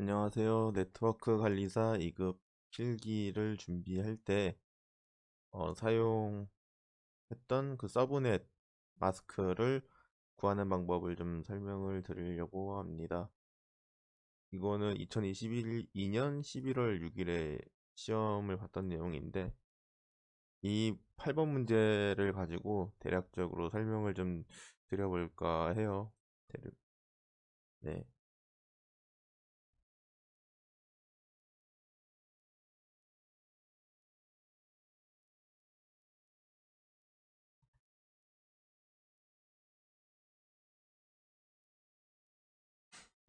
안녕하세요. 네트워크 관리사 2급 필기를 준비할 때 어, 사용했던 그 서브넷 마스크를 구하는 방법을 좀 설명을 드리려고 합니다. 이거는 2021년 11월 6일에 시험을 봤던 내용인데 이 8번 문제를 가지고 대략적으로 설명을 좀 드려볼까 해요. 네.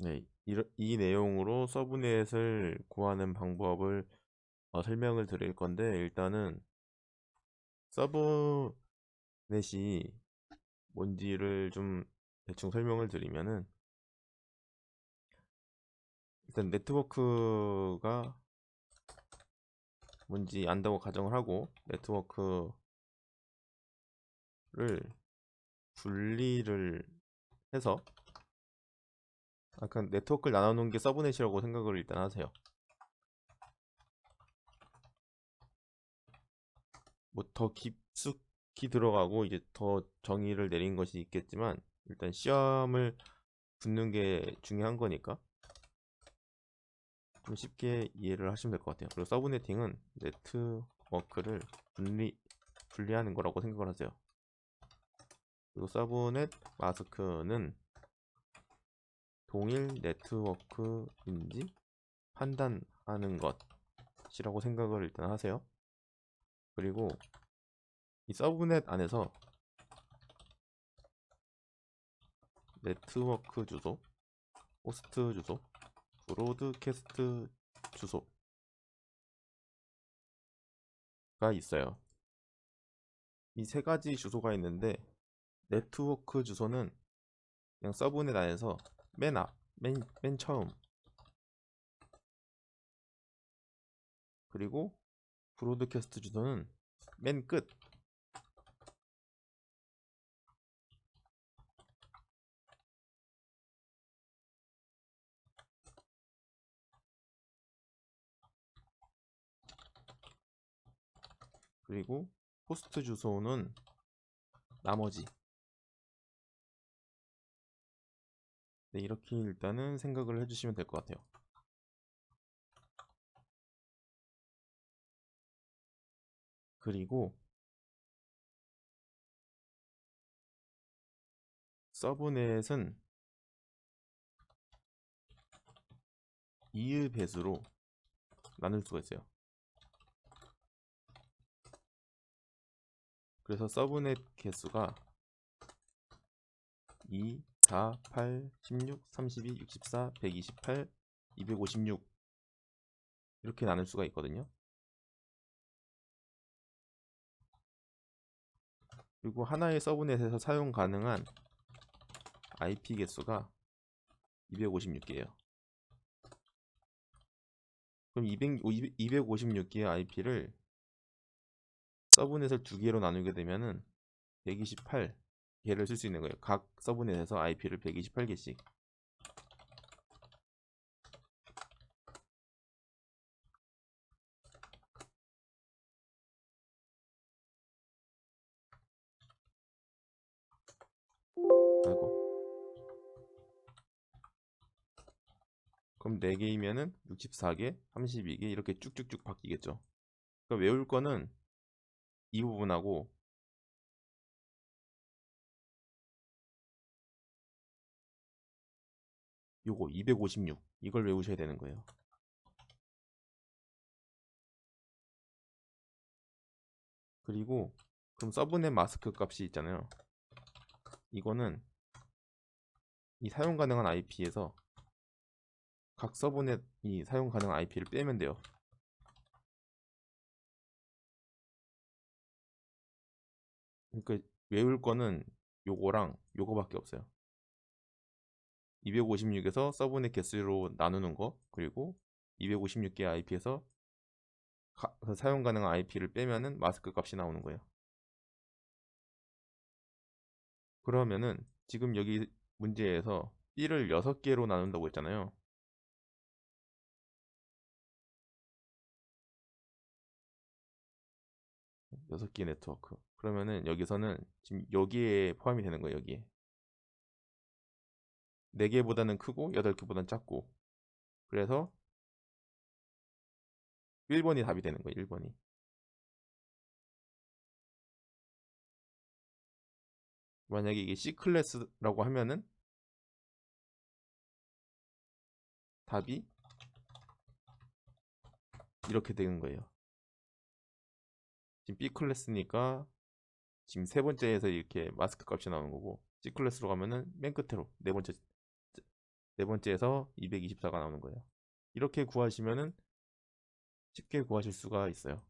네, 이, 이 내용으로 서브넷을 구하는 방법을 어, 설명을 드릴 건데 일단은 서브넷이 뭔지를 좀 대충 설명을 드리면은 일단 네트워크가 뭔지 안다고 가정을 하고 네트워크를 분리를 해서 약간 네트워크를 나눠놓은 게 서브넷이라고 생각을 일단 하세요. 뭐 더 깊숙이 들어가고 이제 더 정의를 내린 것이 있겠지만 일단 시험을 붙는 게 중요한 거니까 좀 쉽게 이해를 하시면 될 것 같아요. 그리고 서브네팅은 네트워크를 분리 분리하는 거라고 생각을 하세요. 그리고 서브넷 마스크는 동일 네트워크인지 판단하는 것이라고 생각을 일단 하세요. 그리고 이 서브넷 안에서 네트워크 주소, 호스트 주소, 브로드캐스트 주소가 있어요. 이 세 가지 주소가 있는데 네트워크 주소는 그냥 서브넷 안에서 맨 앞, 맨, 맨 처음. 그리고 브로드캐스트 주소는 맨 끝. 그리고 호스트 주소는 나머지 네, 이렇게 일단은 생각을 해주시면 될 것 같아요. 그리고 서브넷은 이의 배수로 나눌 수가 있어요. 그래서 서브넷 개수가 2, 4, 8, 16, 32, 64, 128, 256 이렇게 나눌 수가 있거든요. 그리고 하나의 서브넷에서 사용 가능한 IP 개수가 256개예요. 그럼 200, 256개의 IP를 서브넷을 두 개로 나누게 되면은 128 개를 쓸 수 있는 거예요. 각 서브넷에서 IP를 128개씩. 아이고. 그럼 4개이면은 64개, 32개 이렇게 쭉쭉쭉 바뀌겠죠. 그러니까 외울 거는 이 부분하고 요거 256 이걸 외우셔야 되는 거예요. 그리고 그럼 서브넷 마스크 값이 있잖아요. 이거는 이 사용 가능한 IP에서 각 서브넷 이 사용 가능한 IP를 빼면 돼요. 그러니까 외울 거는 요거랑 요거밖에 없어요. 256에서 서브넷 개수로 나누는 거 그리고 256개 IP에서 가, 그 사용 가능한 IP를 빼면은 마스크 값이 나오는 거예요. 그러면은 지금 여기 문제에서 B를 6개로 나눈다고 했잖아요. 여섯 개 네트워크. 그러면은 여기서는 지금 여기에 포함이 되는 거예요, 여기에. 4개보다는 크고 8개보다는 작고. 그래서 1번이 답이 되는 거예요, 1번이. 만약에 이게 C 클래스라고 하면은 답이 이렇게 되는 거예요. 지금 B 클래스니까 지금 세 번째에서 이렇게 마스크 값이 나오는 거고 C 클래스로 가면은 맨 끝으로 네 번째 네 번째에서 224가 나오는 거예요. 이렇게 구하시면은 쉽게 구하실 수가 있어요.